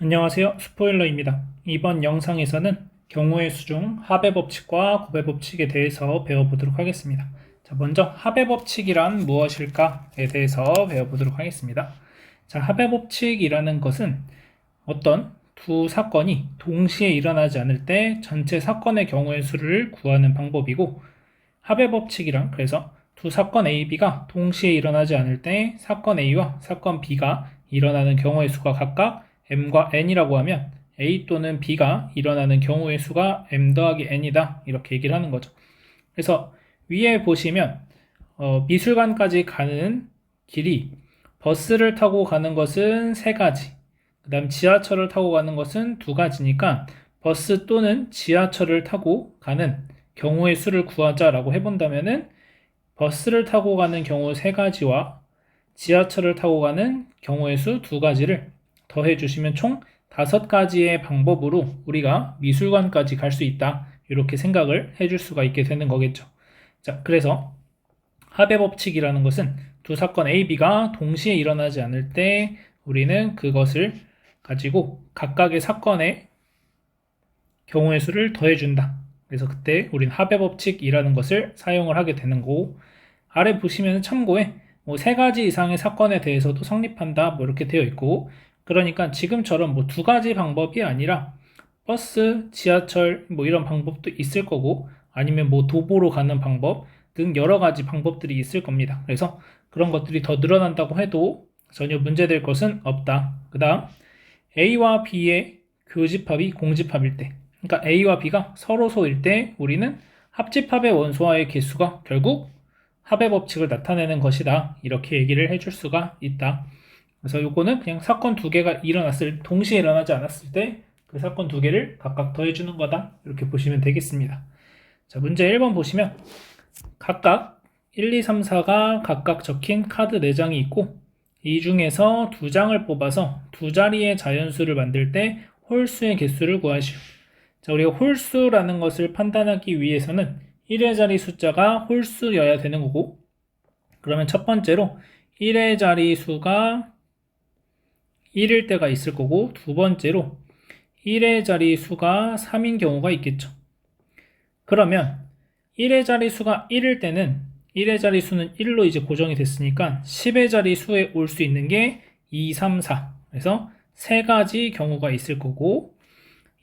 안녕하세요. 스포일러입니다. 이번 영상에서는 경우의 수중 합의 법칙과 곱의 법칙에 대해서 배워보도록 하겠습니다. 자, 먼저 합의 법칙이란 무엇일까에 대해서 배워보도록 하겠습니다. 자, 합의 법칙이라는 것은 어떤 두 사건이 동시에 일어나지 않을 때 전체 사건의 경우의 수를 구하는 방법이고 합의 법칙이란 그래서 두 사건 A, B가 동시에 일어나지 않을 때 사건 A와 사건 B가 일어나는 경우의 수가 각각 m과 n이라고 하면 a 또는 b가 일어나는 경우의 수가 m 더하기 n이다 이렇게 얘기를 하는 거죠. 그래서 위에 보시면 어, 미술관까지 가는 길이 버스를 타고 가는 것은 세 가지, 그 다음 지하철을 타고 가는 것은 두 가지니까 버스 또는 지하철을 타고 가는 경우의 수를 구하자라고 해본다면은 버스를 타고 가는 경우 세 가지와 지하철을 타고 가는 경우의 수 두 가지를 더해 주시면 총 다섯 가지의 방법으로 우리가 미술관까지 갈 수 있다. 이렇게 생각을 해줄 수가 있게 되는 거겠죠. 자, 그래서 합의 법칙이라는 것은 두 사건 A, B가 동시에 일어나지 않을 때 우리는 그것을 가지고 각각의 사건의 경우의 수를 더해준다. 그래서 그때 우리는 합의 법칙이라는 것을 사용을 하게 되는 거고 아래 보시면 참고에 뭐 세 가지 이상의 사건에 대해서도 성립한다. 뭐 이렇게 되어 있고 그러니까 지금처럼 뭐 두 가지 방법이 아니라 버스, 지하철 뭐 이런 방법도 있을 거고 아니면 뭐 도보로 가는 방법 등 여러 가지 방법들이 있을 겁니다. 그래서 그런 것들이 더 늘어난다고 해도 전혀 문제될 것은 없다. 그 다음 A와 B의 교집합이 공집합일 때 그러니까 A와 B가 서로소일 때 우리는 합집합의 원소와의 개수가 결국 합의 법칙을 나타내는 것이다. 이렇게 얘기를 해줄 수가 있다. 그래서 요거는 그냥 사건 두 개가 일어났을 동시에 일어나지 않았을 때 그 사건 두 개를 각각 더해 주는 거다 이렇게 보시면 되겠습니다. 자 문제 1번 보시면 각각 1, 2, 3, 4가 각각 적힌 카드 4장이 있고 이 중에서 두 장을 뽑아서 두 자리의 자연수를 만들 때 홀수의 개수를 구하시오. 자 우리가 홀수라는 것을 판단하기 위해서는 1의 자리 숫자가 홀수여야 되는 거고 그러면 첫 번째로 1의 자리 수가 1일 때가 있을 거고 두 번째로 1의 자리 수가 3인 경우가 있겠죠. 그러면 1의 자리 수가 1일 때는 1의 자리 수는 1로 이제 고정이 됐으니까 10의 자리 수에 올 수 있는 게 2, 3, 4. 그래서 세 가지 경우가 있을 거고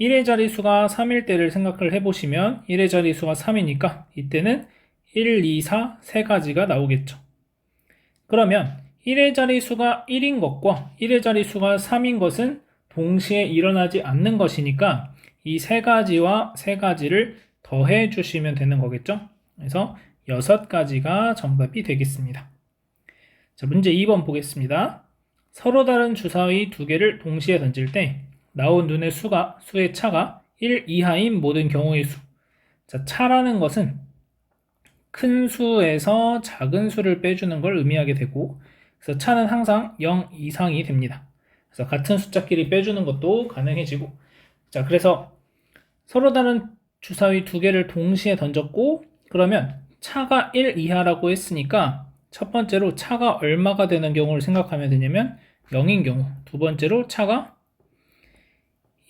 1의 자리 수가 3일 때를 생각을 해보시면 1의 자리 수가 3이니까 이때는 1, 2, 4, 세 가지가 나오겠죠. 그러면 1의 자리수가 1인 것과 1의 자리수가 3인 것은 동시에 일어나지 않는 것이니까 이 세 가지와 세 가지를 더해 주시면 되는 거겠죠. 그래서 여섯 가지가 정답이 되겠습니다. 자, 문제 2번 보겠습니다. 서로 다른 주사위 두 개를 동시에 던질 때 나온 눈의 수가 수의 차가 1 이하인 모든 경우의 수. 자, 차라는 것은 큰 수에서 작은 수를 빼주는 걸 의미하게 되고 그래서 차는 항상 0 이상이 됩니다. 그래서 같은 숫자끼리 빼주는 것도 가능해지고 자 그래서 서로 다른 주사위 두 개를 동시에 던졌고 그러면 차가 1 이하라고 했으니까 첫 번째로 차가 얼마가 되는 경우를 생각하면 되냐면 0인 경우 두 번째로 차가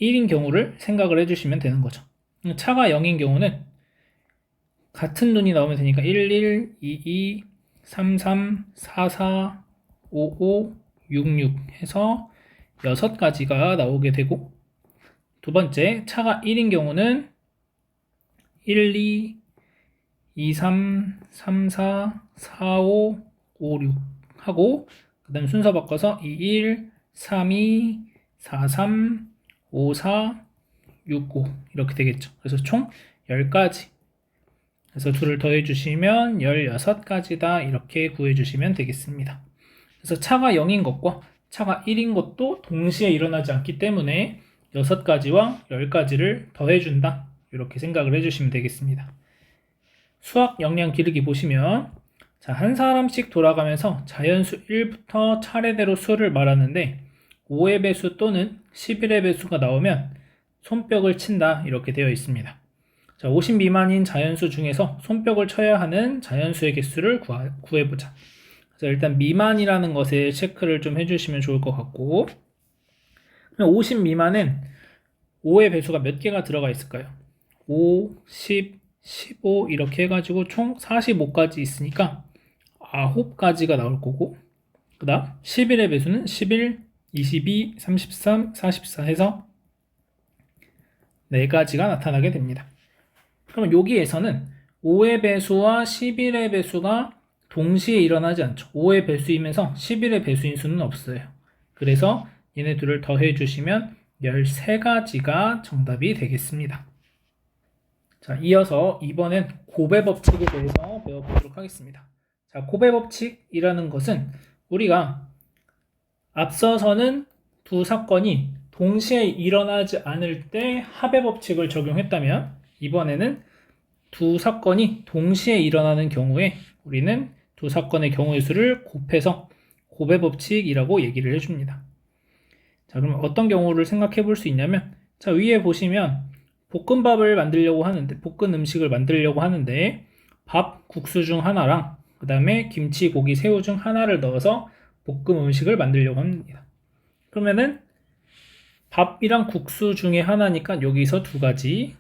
1인 경우를 생각을 해주시면 되는 거죠. 차가 0인 경우는 같은 눈이 나오면 되니까 1, 1, 2, 2, 3, 3, 4, 4, 55, 66 해서 6가지가 나오게 되고 두 번째 차가 1인 경우는 1, 2, 2, 3, 3, 4, 4, 5, 5, 6 하고 그 다음 순서 바꿔서 2, 1, 3, 2, 4, 3, 5, 4, 6, 5 이렇게 되겠죠. 그래서 총 10가지 그래서 둘을 더해 주시면 16가지다 이렇게 구해 주시면 되겠습니다. 그래서 차가 0인 것과 차가 1인 것도 동시에 일어나지 않기 때문에 6가지와 10가지를 더해준다. 이렇게 생각을 해주시면 되겠습니다. 수학 역량 기르기 보시면 자, 한 사람씩 돌아가면서 자연수 1부터 차례대로 수를 말하는데 5의 배수 또는 11의 배수가 나오면 손뼉을 친다 이렇게 되어 있습니다. 자, 50 미만인 자연수 중에서 손뼉을 쳐야 하는 자연수의 개수를 구해보자. 그래서 일단 미만이라는 것에 체크를 좀 해주시면 좋을 것 같고 그럼 50 미만은 5의 배수가 몇 개가 들어가 있을까요? 5, 10, 15 이렇게 해가지고 총 45까지 있으니까 9가지가 나올 거고 그 다음 11의 배수는 11, 22, 33, 44 해서 4가지가 나타나게 됩니다. 그럼 여기에서는 5의 배수와 11의 배수가 동시에 일어나지 않죠. 5의 배수이면서 11의 배수인 수는 없어요. 그래서 얘네 둘을 더해 주시면 13가지가 정답이 되겠습니다. 자, 이어서 이번엔 고배 법칙에 대해서 배워보도록 하겠습니다. 자, 고배 법칙이라는 것은 우리가 앞서서는 두 사건이 동시에 일어나지 않을 때 합의 법칙을 적용했다면 이번에는 두 사건이 동시에 일어나는 경우에 우리는 두 사건의 경우의 수를 곱해서 고배 법칙이라고 얘기를 해줍니다. 자, 그럼 어떤 경우를 생각해 볼 수 있냐면 자, 위에 보시면 볶음밥을 만들려고 하는데 볶은 음식을 만들려고 하는데 밥, 국수 중 하나랑 그 다음에 김치, 고기, 새우 중 하나를 넣어서 볶음 음식을 만들려고 합니다. 그러면은 밥이랑 국수 중에 하나니까 여기서 두 가지.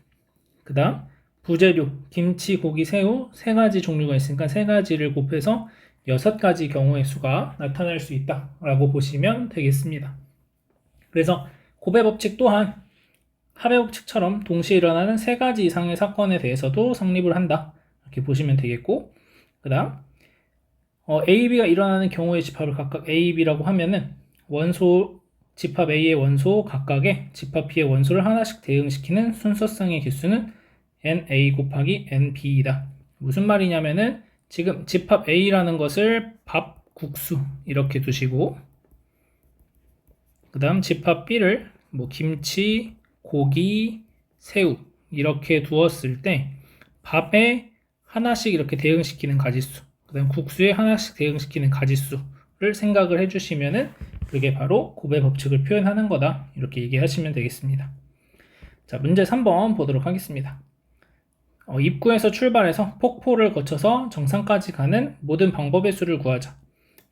그 다음 부재료, 김치, 고기, 새우 세 가지 종류가 있으니까 세 가지를 곱해서 여섯 가지 경우의 수가 나타날 수 있다라고 보시면 되겠습니다. 그래서 고배 법칙 또한 합의 법칙처럼 동시에 일어나는 세 가지 이상의 사건에 대해서도 성립을 한다. 이렇게 보시면 되겠고, 그 다음, 어, A, B가 일어나는 경우의 집합을 각각 A, B라고 하면은 원소, 집합 A의 원소 각각의 집합 B의 원소를 하나씩 대응시키는 순서상의 개수는 NA 곱하기 NB이다. 무슨 말이냐면은 지금 집합 A라는 것을 밥, 국수 이렇게 두시고 그 다음 집합 B를 뭐 김치, 고기, 새우 이렇게 두었을 때 밥에 하나씩 이렇게 대응시키는 가지수 그 다음 국수에 하나씩 대응시키는 가지수를 생각을 해주시면은 그게 바로 고배 법칙을 표현하는 거다 이렇게 얘기하시면 되겠습니다. 자 문제 3번 보도록 하겠습니다. 어, 입구에서 출발해서 폭포를 거쳐서 정상까지 가는 모든 방법의 수를 구하자.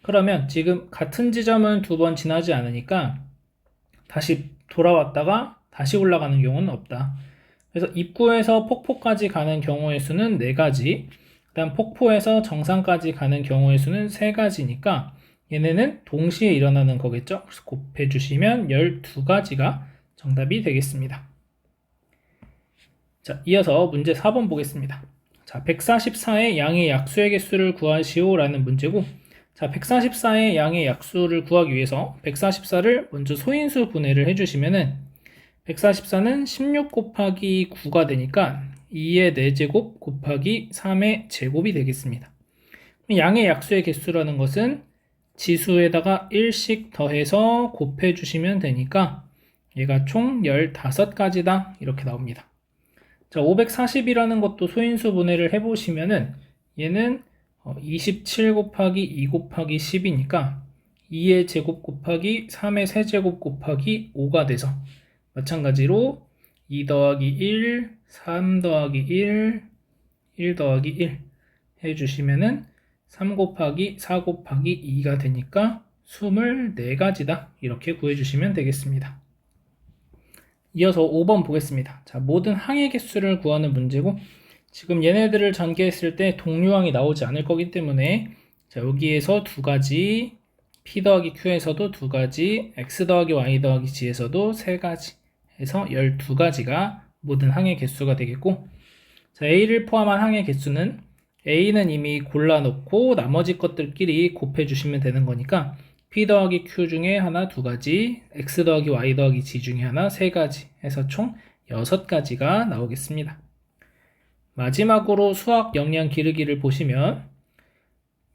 그러면 지금 같은 지점은 두 번 지나지 않으니까 다시 돌아왔다가 다시 올라가는 경우는 없다. 그래서 입구에서 폭포까지 가는 경우의 수는 4가지, 그 다음 폭포에서 정상까지 가는 경우의 수는 3가지니까 얘네는 동시에 일어나는 거겠죠? 그래서 곱해주시면 12가지가 정답이 되겠습니다. 자, 이어서 문제 4번 보겠습니다. 자, 144의 양의 약수의 개수를 구하시오라는 문제고, 자, 144의 양의 약수를 구하기 위해서 144를 먼저 소인수 분해를 해주시면은 144는 16 곱하기 9가 되니까 2의 4제곱 곱하기 3의 제곱이 되겠습니다. 양의 약수의 개수라는 것은 지수에다가 1씩 더해서 곱해주시면 되니까 얘가 총 15가지다 이렇게 나옵니다. 자, 540이라는 것도 소인수 분해를 해보시면은 얘는 27 어, 곱하기 2 곱하기 10이니까 2의 제곱 곱하기 3의 세제곱 곱하기 5가 돼서 마찬가지로 2 더하기 1, 3 더하기 1, 1 더하기 1 해주시면은 3 곱하기 4 곱하기 2가 되니까 24가지다 이렇게 구해주시면 되겠습니다. 이어서 5번 보겠습니다. 자, 모든 항의 개수를 구하는 문제고 지금 얘네들을 전개했을 때 동류항이 나오지 않을 거기 때문에 자, 여기에서 두 가지 p 더하기 q에서도 두 가지 x 더하기 y 더하기 g에서도 세 가지 해서 12가지가 모든 항의 개수가 되겠고 자, a를 포함한 항의 개수는 a는 이미 골라놓고 나머지 것들끼리 곱해주시면 되는 거니까 p 더하기 q 중에 하나 두 가지, x 더하기 y 더하기 g 중에 하나 세 가지 해서 총 여섯 가지가 나오겠습니다. 마지막으로 수학 역량 기르기를 보시면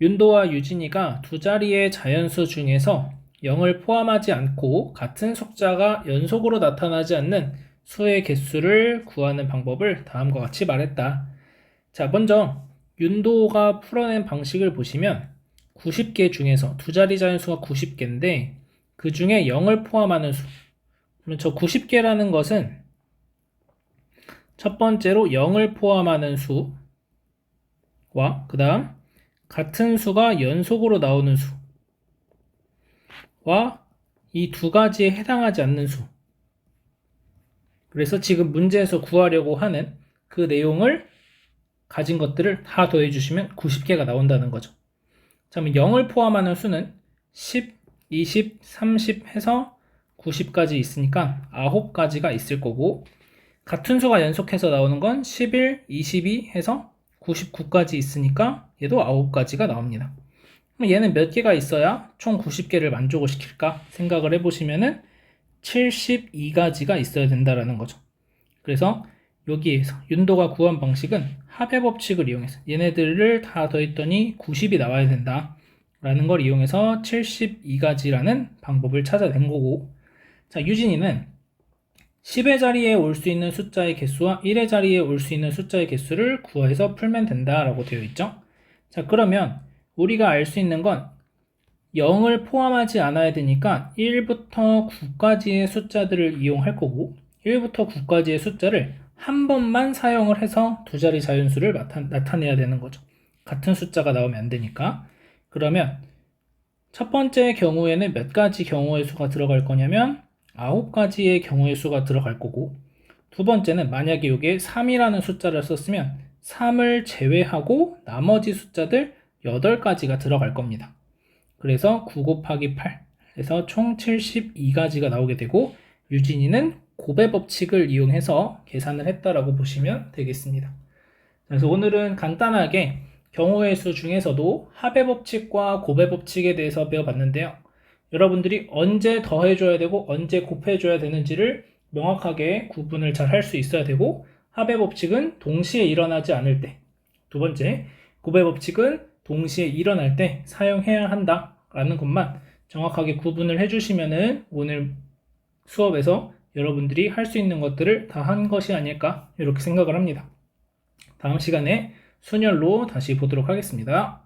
윤도와 유진이가 두 자리의 자연수 중에서 0을 포함하지 않고 같은 숫자가 연속으로 나타나지 않는 수의 개수를 구하는 방법을 다음과 같이 말했다. 자, 먼저 윤도가 풀어낸 방식을 보시면 90개 중에서 두 자리 자연수가 90개인데 그 중에 0을 포함하는 수. 그러면 저 90개라는 것은 첫 번째로 0을 포함하는 수와 그 다음 같은 수가 연속으로 나오는 수와 이 두 가지에 해당하지 않는 수. 그래서 지금 문제에서 구하려고 하는 그 내용을 가진 것들을 다 더해주시면 90개가 나온다는 거죠. 자, 그러면 0을 포함하는 수는 10, 20, 30 해서 90까지 있으니까 9가지가 있을 거고, 같은 수가 연속해서 나오는 건 11, 22 해서 99까지 있으니까 얘도 9가지가 나옵니다. 그럼 얘는 몇 개가 있어야 총 90개를 만족을 시킬까 생각을 해보시면은 72가지가 있어야 된다라는 거죠. 그래서 여기에서 윤도가 구한 방식은 합의 법칙을 이용해서 얘네들을 다 더했더니 90이 나와야 된다. 라는 걸 이용해서 72가지라는 방법을 찾아낸 거고 자 유진이는 10의 자리에 올 수 있는 숫자의 개수와 1의 자리에 올 수 있는 숫자의 개수를 구해서 풀면 된다 라고 되어 있죠. 자 그러면 우리가 알 수 있는 건 0을 포함하지 않아야 되니까 1부터 9까지의 숫자들을 이용할 거고 1부터 9까지의 숫자를 한 번만 사용을 해서 두 자리 자연수를 나타, 내야 되는 거죠. 같은 숫자가 나오면 안 되니까. 그러면 첫 번째 경우에는 몇 가지 경우의 수가 들어갈 거냐면 9가지의 경우의 수가 들어갈 거고 두 번째는 만약에 이게 3이라는 숫자를 썼으면 3을 제외하고 나머지 숫자들 8가지가 들어갈 겁니다. 그래서 9 곱하기 8 해서 총 72가지가 나오게 되고 유진이는 고배 법칙을 이용해서 계산을 했다라고 보시면 되겠습니다. 그래서 오늘은 간단하게 경우의 수 중에서도 합의 법칙과 고배 법칙에 대해서 배워봤는데요. 여러분들이 언제 더해줘야 되고 언제 곱해줘야 되는지를 명확하게 구분을 잘 할 수 있어야 되고 합의 법칙은 동시에 일어나지 않을 때. 두 번째, 곱의 법칙은 동시에 일어날 때 사용해야 한다라는 것만 정확하게 구분을 해주시면은 오늘 수업에서 여러분들이 할 수 있는 것들을 다 한 것이 아닐까 이렇게 생각을 합니다. 다음 시간에 순열로 다시 보도록 하겠습니다.